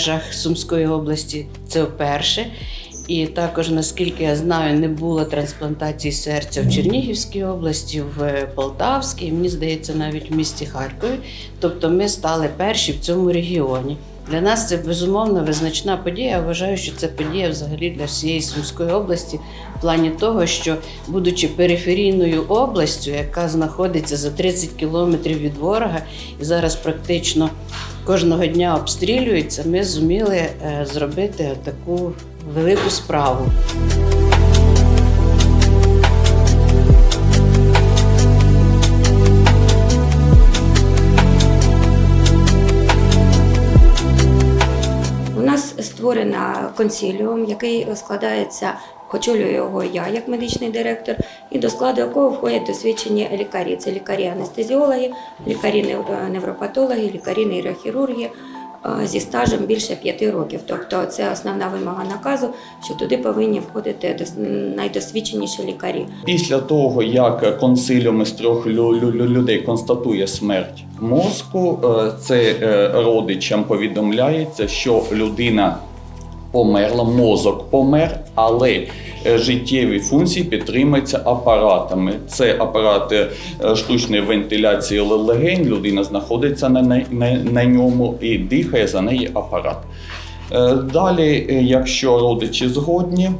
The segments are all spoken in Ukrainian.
межах Сумської області це вперше. І також, наскільки я знаю, не було трансплантації серця в Чернігівській області, в Полтавській, і, мені здається, навіть в місті Харкові. Тобто ми стали перші в цьому регіоні. Для нас це безумовно визначна подія. Я вважаю, що це подія взагалі для всієї Сумської області, в плані того, що, будучи периферійною областю, яка знаходиться за 30 кілометрів від ворога, і зараз практично кожного дня обстрілюється, ми зуміли е, зробити таку велику справу. У нас створена консиліум, який складається, очолюю його я як медичний директор, і до складу якого входять досвідчені лікарі. Це лікарі-анестезіологи, лікарі нев- е, зі стажем більше п'яти років. Тобто це основна вимога наказу, що туди повинні входити дос- найдосвідченіші лікарі. Після того, як консиліум із трьох лю- лю- лю- людей констатує смерть мозку, е, це е, родичам повідомляється, що людина померла, мозок помер, але е, життєві функції підтримуються апаратами. Це апарати е, штучної вентиляції легень. Людина знаходиться на, на, на ньому і дихає за неї апарат. Е, Далі, якщо родичі згодні,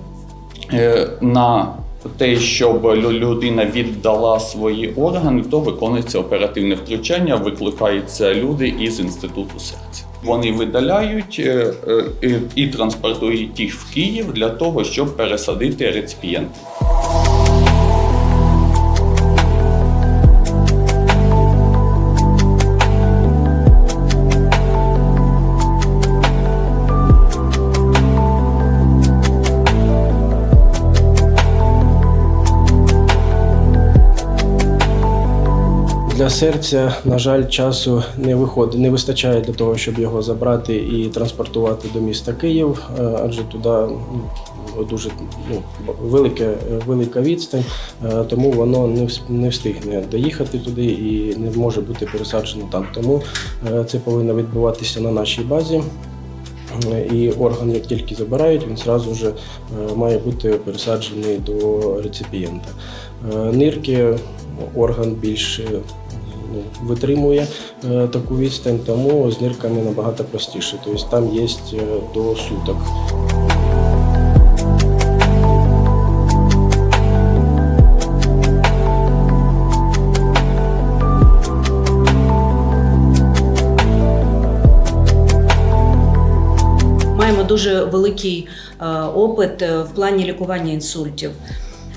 на те, щоб лю- людина віддала свої органи, то виконується оперативне втручання, викликаються люди із інституту серця. Вони видаляють е, е, і- транспортують їх в Київ для того, щоб пересадити реципієнти. Для серця, на жаль, часу не виходить, не вистачає для того, щоб його забрати і транспортувати до міста Київ, е, адже туди ну, дуже ну, велике, велика відстань, е, тому воно не не встигне доїхати туди і не може бути пересаджено там. Тому е, це повинно відбуватися на нашій базі. І орган, як тільки забирають, він зразу вже має бути пересаджений до реципієнта. Нирки орган більш витримує е, таку відстань, тому з нирками набагато простіше. Тобто там є е, до суток. Маємо дуже великий е, опит в плані лікування інсультів.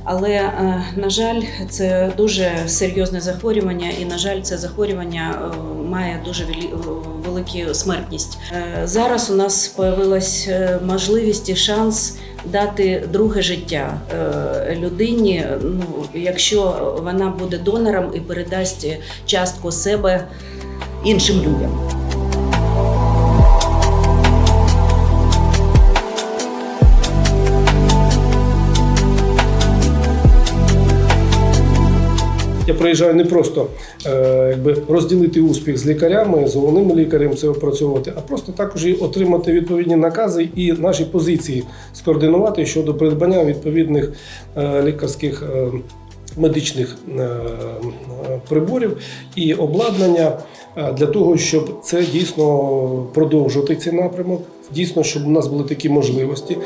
Але, е, на жаль, це дуже серйозне захворювання, і, на жаль, це захворювання е, має дуже велі- велику смертність. Е, Зараз у нас з'явилась можливість і шанс дати друге життя е, людині, ну, якщо вона буде донором і передасть частку себе іншим людям. Я приїжджаю не просто е, якби розділити успіх з лікарями, з головним лікарем це опрацьовувати, а просто також і отримати відповідні накази і наші позиції скоординувати щодо придбання відповідних е, лікарських. е, Медичних приборів і обладнання для того, щоб це дійсно продовжувати цей напрямок, дійсно, щоб у нас були такі можливості.